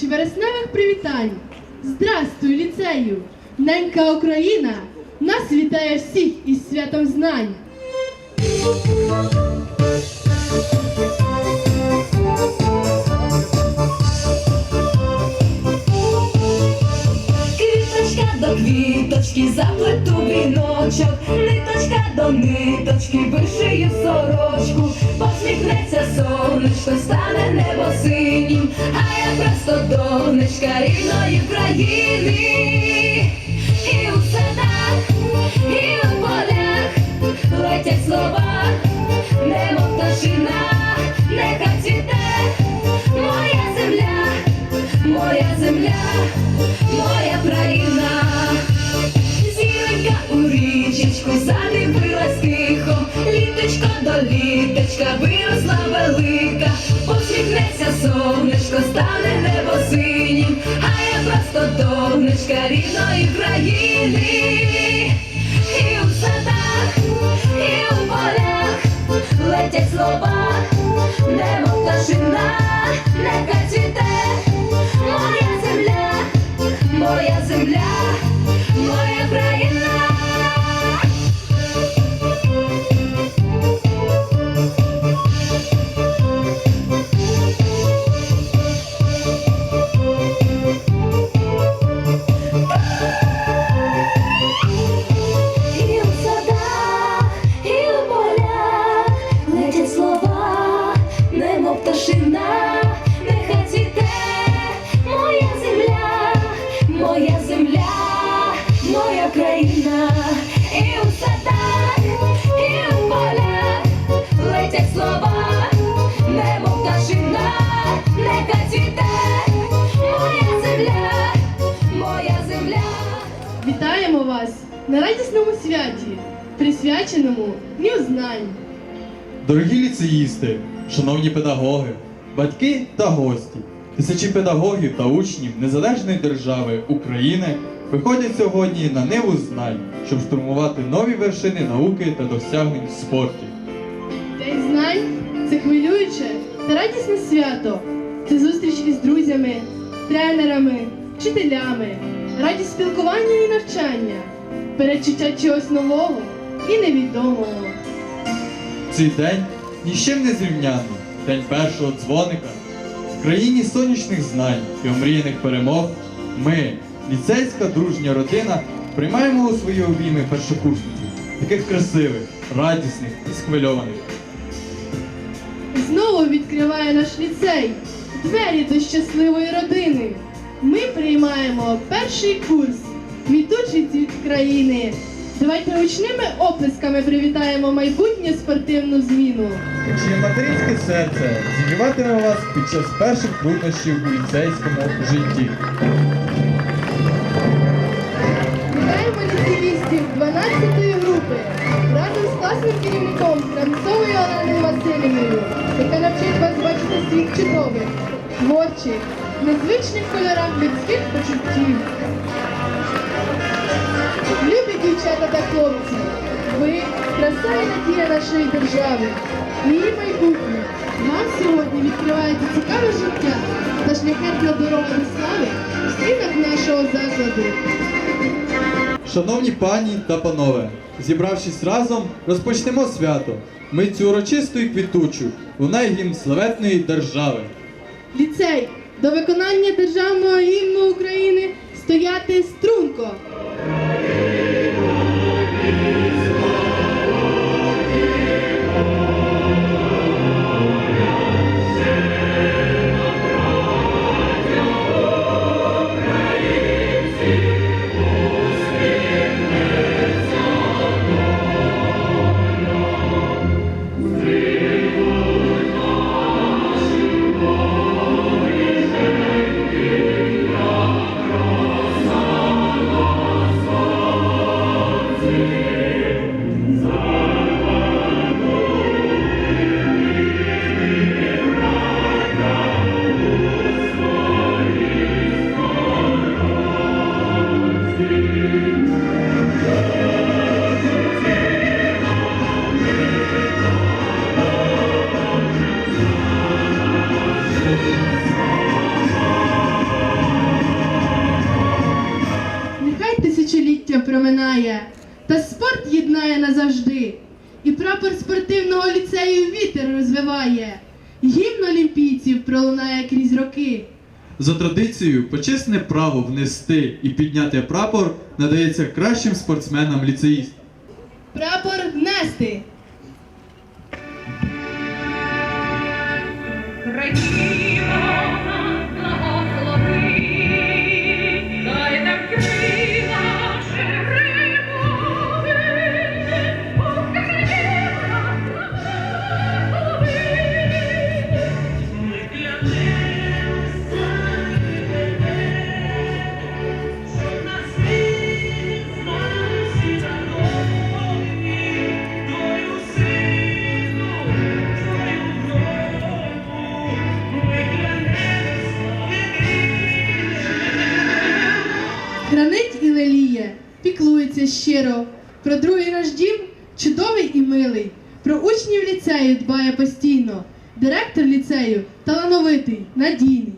хвилини, вересневих привітань. Здрастуй, ліцею! Ненька Україна нас вітає всіх із святом знань. До квіточки заплету віночок, ниточка до ниточки вишию сорочку, посміхнеться сонечко, стане небо синім, а я просто донечка рідної країни. І у садах, і у полях летять слова, немов пташина, нехай цвіте моя земля, моя земля, моя країна. Річечку задивилась тихо, літочко до літочка виросла велика, посміхнеться сонечко, стане небо синім, а я просто донечка рідної країни. І у садах, і у полях летять слова, немов пташина, нехай цвіте. Моя земля, моя земля, знань. Дорогі ліцеїсти, шановні педагоги, батьки та гості, тисячі педагогів та учнів незалежної держави України виходять сьогодні на ниву знань, щоб штурмувати нові вершини науки та досягнень в спорті. День знань це хвилююче та радісне свято. Це зустріч із друзями, тренерами, вчителями, радість спілкування і навчання, передчуття чогось нового і невідомого. Цей день нічим не зрівняний, день першого дзвоника. В країні сонячних знань і омріяних перемог ми, ліцейська дружня родина, приймаємо у свої обійми першокурсників, таких красивих, радісних і схвильованих. Знову відкриває наш ліцей двері до щасливої родини. Ми приймаємо перший курс Квітучий цвіт країни. Давайте гучними оплесками привітаємо майбутню спортивну зміну. Чиє материнське серце зігріватиме вас під час перших труднощів у ліцейському житті. Вітаємо ліцеїстів 12-ї групи разом з класним керівником Крамцовою Оленою Васильівною, яка навчить вас бачити світ чудових, творчих, незвичних кольорах людських почуттів. Любі дівчата та хлопці, ви краса і надія нашої держави, її майбутнє. Вам сьогодні відкривається цікаве життя та шляхетна дорога до слави в стінах нашого закладу. Шановні пані та панове, зібравшись разом, розпочнемо свято. Митцю урочисту і квітучу, лунає гімн славетної держави. Ліцей до виконання державного гімну України стояти струнко. Вітер розвиває. Гімн олімпійців пролунає крізь роки. За традицією, почесне право внести і підняти прапор надається кращим спортсменам ліцеїст. Прапор внести. Щиро. Про другий наш дім чудовий і милий. Про учнів ліцею дбає постійно. Директор ліцею талановитий, надійний.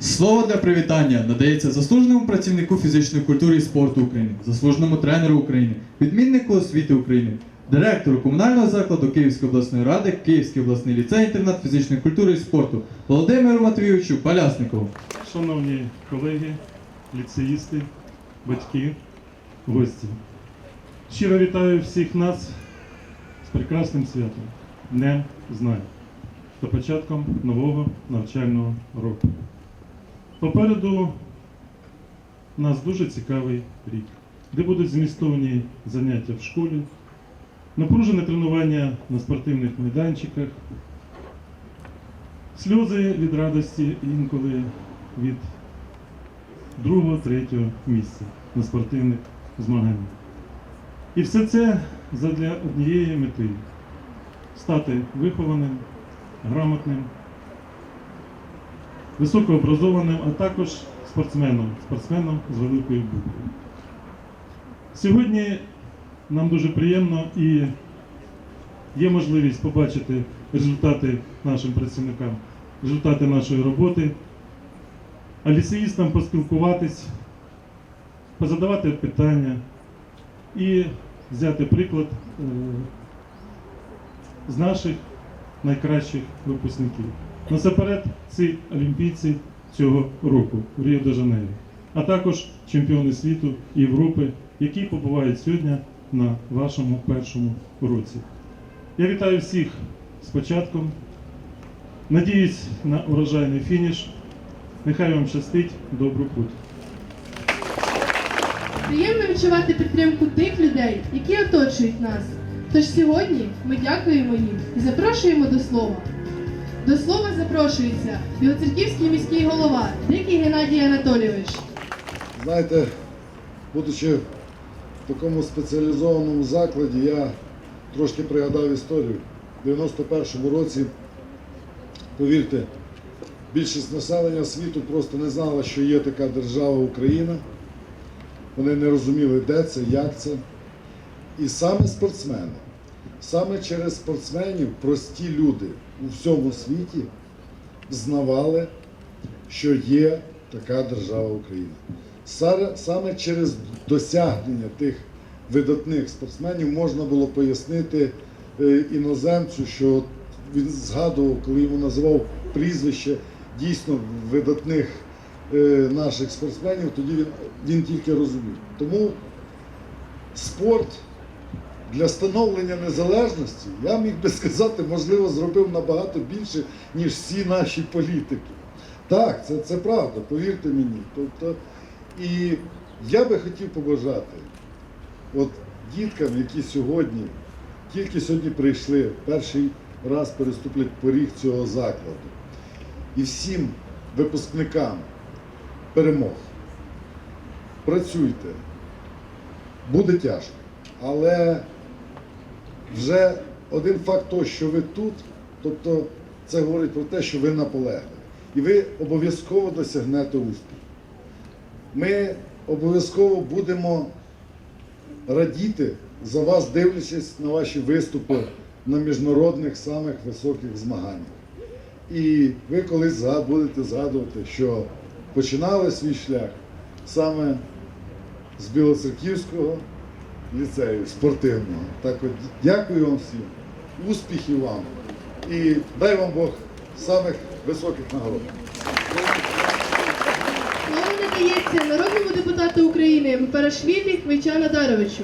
Слово для привітання надається заслуженому працівнику фізичної культури і спорту України, заслуженому тренеру України, відміннику освіти України, директору комунального закладу Київської обласної ради, Київський обласний ліцей інтернат фізичної культури і спорту Володимиру Матвійовичу Палясникову. Шановні колеги, ліцеїсти, батьки, гості. Щиро вітаю всіх нас з прекрасним святом, Днем Знань та початком нового навчального року. Попереду у нас дуже цікавий рік, де будуть змістовні заняття в школі, напружене тренування на спортивних майданчиках, сльози від радості інколи від другого, третього місця на спортивних змаганнях. І все це задля однієї мети стати вихованим, грамотним, високообразованим, а також спортсменом, спортсменом з великої букви. Сьогодні нам дуже приємно і є можливість побачити результати нашим працівникам, результати нашої роботи а ліцеїстам поспілкуватись, позадавати питання і взяти приклад е, з наших найкращих випускників. Насамперед, ці олімпійці цього року в Ріо де Жанейро, а також чемпіони світу і Європи, які побувають сьогодні на вашому першому уроці. Я вітаю всіх з початком. Надіюсь на урожайний фініш. Нехай вам щастить, добру путь. Приємно відчувати підтримку тих людей, які оточують нас. Тож сьогодні ми дякуємо їм і запрошуємо до слова. До слова запрошується Білоцерківський міський голова Дикий Геннадій Анатолійович. Знаєте, будучи в такому спеціалізованому закладі, я трошки пригадав історію. У 91-му році, повірте, більшість населення світу просто не знала, що є така держава Україна. Вони не розуміли, де це, як це. І саме спортсмени, саме через спортсменів прості люди у всьому світі знавали, що є така держава Україна. Саме через досягнення тих видатних спортсменів можна було пояснити е, іноземцю, що він згадував, коли йому називав прізвище дійсно видатних наших спортсменів, тоді він, він тільки розумів. Тому спорт для становлення незалежності, я міг би сказати, можливо, зробив набагато більше, ніж всі наші політики. Так, це, це правда, повірте мені. Тобто, і я би хотів побажати от діткам, які сьогодні, тільки сьогодні прийшли, перший раз переступлять поріг цього закладу. І всім випускникам перемог. Працюйте. Буде тяжко. Але вже один факт того, що ви тут, тобто це говорить про те, що ви наполегливі. І ви обов'язково досягнете успіху. Ми обов'язково будемо радіти за вас, дивлячись на ваші виступи на міжнародних самих високих змаганнях. І ви колись будете згадувати, що починали свій шлях саме з Білоцерківського ліцею спортивного. Так от дякую вам всім, успіхів вам і дай вам Бог самих високих нагород. Слово надається народному депутату України Мепарашвілі Хвича Надаровичу.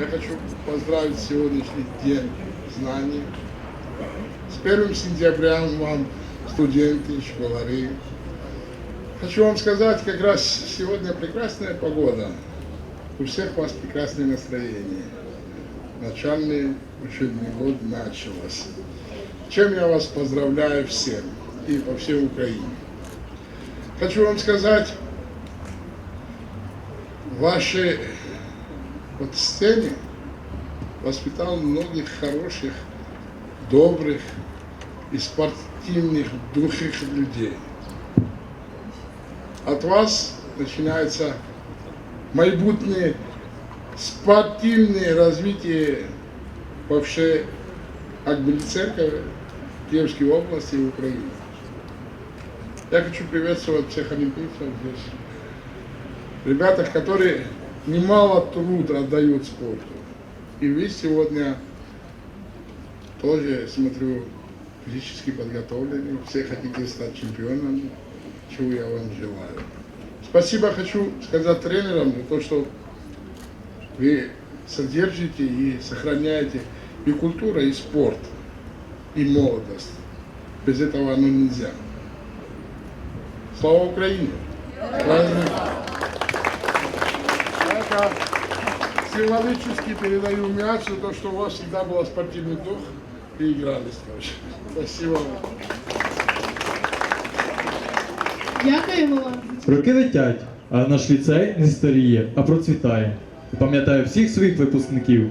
Я хочу поздравить сегодняшний день знаний. С 1 сентября вам, студенты, школяры. Хочу вам сказать, как раз сегодня прекрасная погода. У всех у вас прекрасное настроение. Начальный учебный год начался. Чем я вас поздравляю всем и по всей Украине. Хочу вам сказать, ваши вот сцене воспитал многих хороших, добрых и спортивных духих людей. От вас начинается майбутнее спортивное развитие вообще Акбели Церковь, Киевской области и Украины. Я хочу приветствовать всех олимпийцев здесь ребята, которые немало труд отдают спорту. И вы сегодня тоже, смотрю, физически подготовлены, все хотите стать чемпионом, чего я вам желаю. Спасибо хочу сказать тренерам за то, что вы содержите и сохраняете и культуру, и спорт, и молодость. Без этого оно нельзя. Слава Украине! Я символически передаю мяч за то, что у вас всегда был спортивный дух и игрались тоже. Спасибо вам. Дякуємо вам. Роки летять, а наш ліцей не старіє, а процвітає. Пам'ятаю всіх своїх випускників.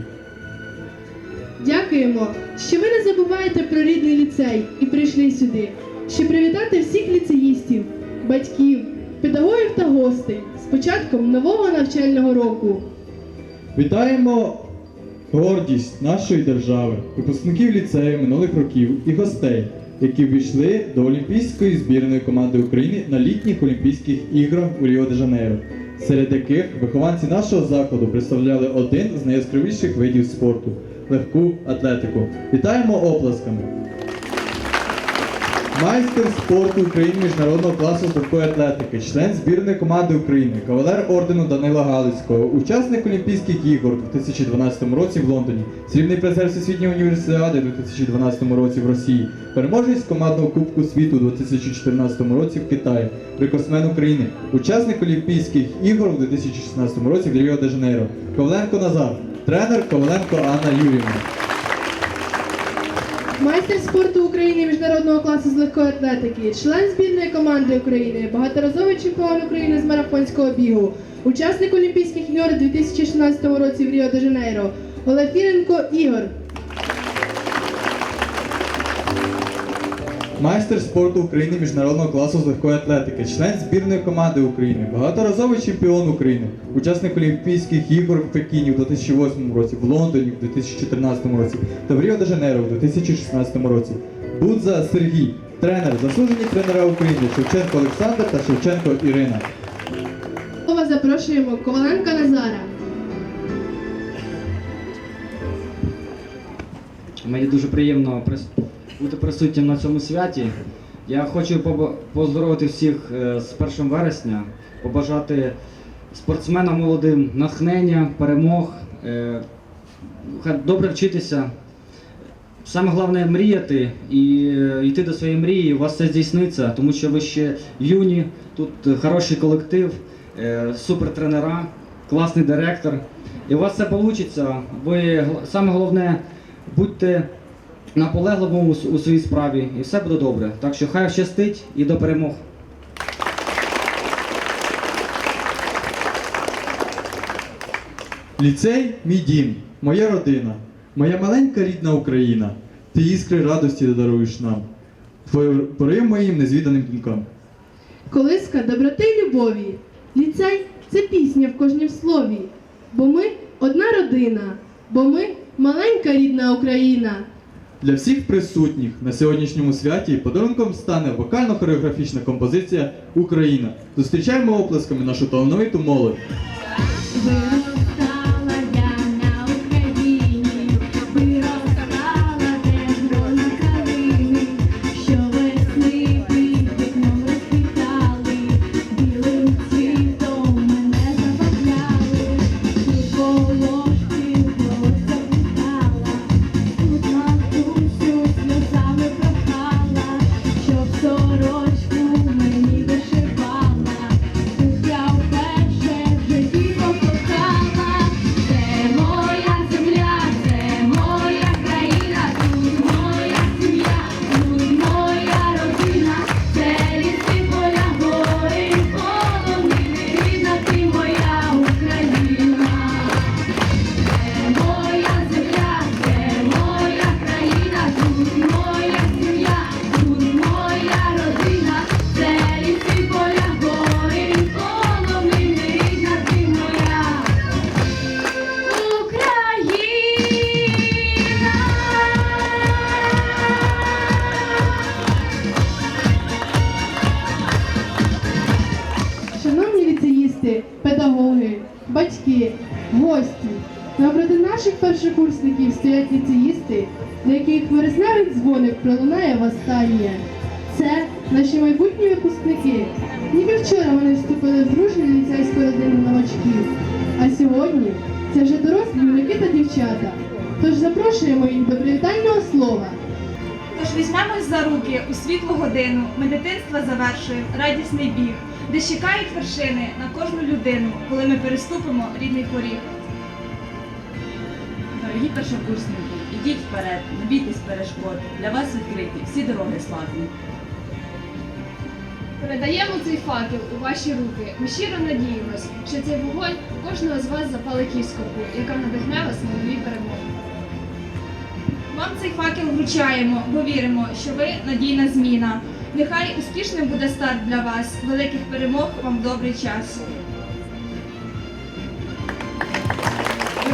Дякуємо, що ви не забуваєте про рідний ліцей і прийшли сюди, щоб привітати всіх ліцеїстів, батьків, педагогів та гостей з початком нового навчального року. Вітаємо гордість нашої держави, випускників ліцею минулих років і гостей, які ввійшли до Олімпійської збірної команди України на літніх Олімпійських іграх у Ріо-де-Жанейро, серед яких вихованці нашого закладу представляли один з найяскравіших видів спорту легку атлетику. Вітаємо оплесками! Майстер спорту України міжнародного класу з легкої атлетики, член збірної команди України, кавалер ордену Данила Галицького, учасник Олімпійських ігор у 2012 році в Лондоні, срібний призер Всесвітньої універсіади у 2012 році в Росії, переможець командного Кубку світу у 2014 році в Китаї, рекордсмен України, учасник Олімпійських ігор у 2016 році в Ріо-де-Жанейро, Коваленко Назар, тренер Коваленко Анна Юрівна. Майстер спорту України міжнародного класу з легкої атлетики, член збірної команди України, багаторазовий чемпіон України з марафонського бігу, учасник Олімпійських ігор у 2016 році в Ріо-де-Жанейро, Олефіренко Ігор. Майстер спорту України міжнародного класу з легкої атлетики, член збірної команди України, багаторазовий чемпіон України, учасник Олімпійських ігор в Пекіні у 2008 році, в Лондоні в 2014 році та в Ріо-де-Жанейро у 2016 році. Будза Сергій, тренер, заслужені тренера України Шевченко Олександр та Шевченко Ірина. Слова запрошуємо Коваленка Назара. Мені дуже приємно бути присутнім на цьому святі. Я хочу поздоровити всіх е, з 1 вересня, побажати спортсменам молодим натхнення, перемог, е, добре вчитися. Саме головне мріяти і е, йти до своєї мрії, у вас це здійсниться, тому що ви ще юні, тут хороший колектив, супертренера, класний директор. І у вас це вийде. Ви саме головне будьте наполегливими у своїй справі, і все буде добре. Так що хай щастить і до перемог. Ліцей мій дім, моя родина, моя маленька рідна Україна. Ти іскри радості даруєш нам. Порив моїм незвіданим думкам. Колиска доброти й любові. Ліцей це пісня в кожнім слові. Бо ми одна родина, бо ми маленька рідна Україна. Для всіх присутніх на сьогоднішньому святі подарунком стане вокально-хореографічна композиція Україна. Зустрічаємо оплесками нашу талановиту молодь. Ліцеїсти, для яких вересневий дзвоник пролунає востаннє. Це наші майбутні випускники. Ніби вчора вони вступили в дружню ліцейську родину новачків, а сьогодні це вже дорослі юнаки та дівчата. Тож запрошуємо їх до привітального слова. Тож візьмемось за руки у світлу годину. Ми дитинства завершуємо радісний біг, де чекають вершини на кожну людину, коли ми переступимо рідний поріг. Дорогі першокурсники, ідіть вперед, не бійтесь перешкод. Для вас відкриті всі дороги славні. Передаємо цей факел у ваші руки. Ми щиро надіємось, що цей вогонь кожного з вас запалить іскорку, яка надихне вас на нові перемоги. Вам цей факел вручаємо, бо віримо, що ви надійна зміна. Нехай успішним буде старт для вас, великих перемог вам в добрий час.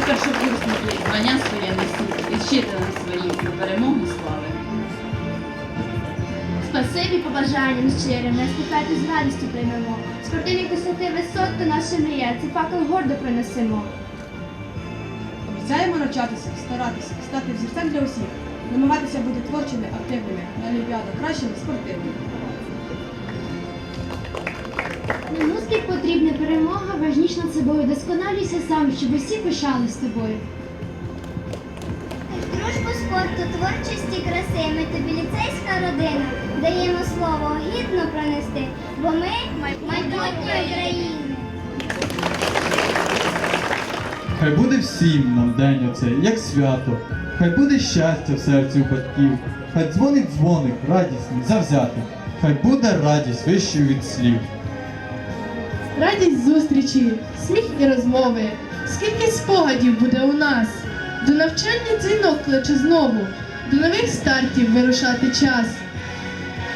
Першокурсники, звання своє несіть, із вчителем своїм до перемоги слави. Спасибі побажанням щирим, не спитайте з радістю приймемо. Спортивні досягти висот то наша мрія, цей факел гордо принесемо. Обіцяємо навчатися, старатися, стати взірцем для усіх, намагатися бути творчими, активними, на олімпіадах кращими, спортивними. Потрібна перемога, важніш над собою. Досконалюйся сам, щоб усі пишались тобою. Дружбу спорту, творчості, краси. Ми тобі ліцейська родина. Даємо слово гідно пронести, бо ми майбутнє України. Хай буде всім нам день оцей, як свято. Хай буде щастя в серці у батьків. Хай дзвонить дзвоник, радісний, завзятий. Хай буде радість вищою від слів. Радість зустрічі, сміх і розмови. Скільки спогадів буде у нас? До навчання дзвінок кличе знову, до нових стартів вирушати час.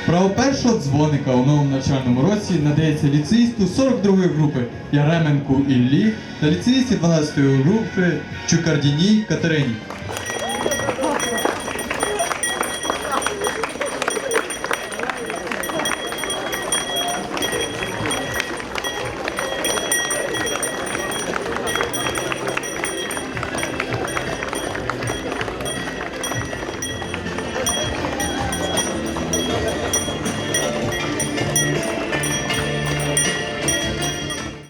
Право першого дзвоника у новому навчальному році надається ліцеїсту 42-ї групи Яременку Іллі та ліцеїсті 12-ї групи Чукардіній Катерині.